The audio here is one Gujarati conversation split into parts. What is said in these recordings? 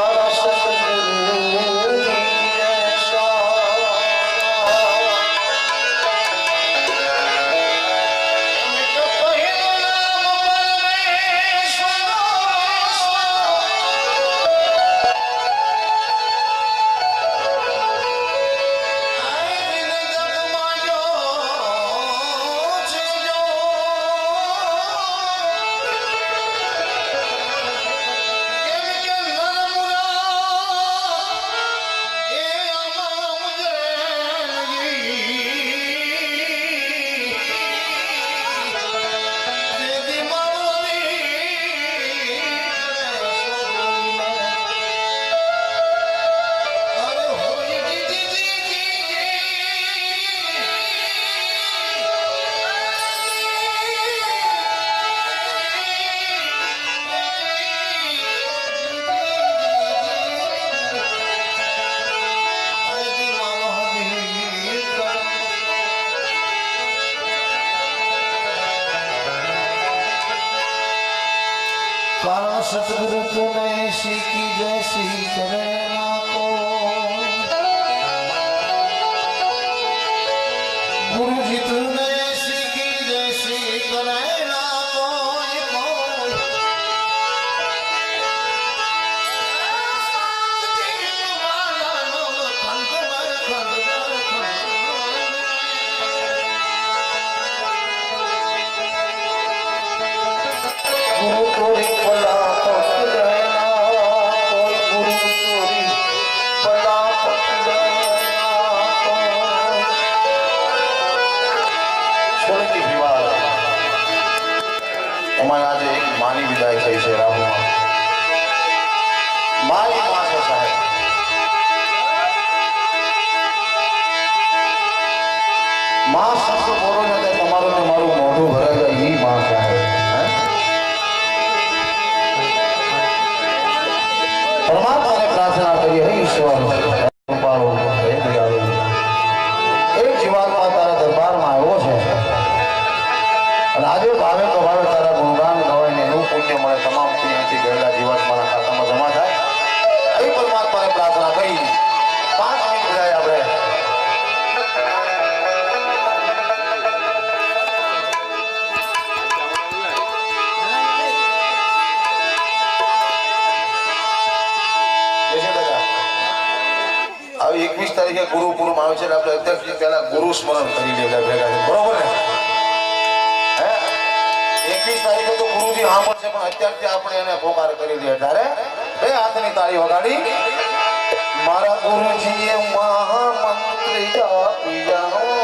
God also પહેલા ગુરુ સ્મરણ કરી લેવડા ભેગા બરોબર ને? હે? એકવીસ તારીખે તો ગુરુજી સાંભળશે, પણ અત્યારથી આપણે એને પોકાર કરી દે ત્યારે બે હાથની તાળી વગાડી. મારા ગુરુજીએ મહામંત્રી આપ્યા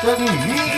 સિંહાસન કરી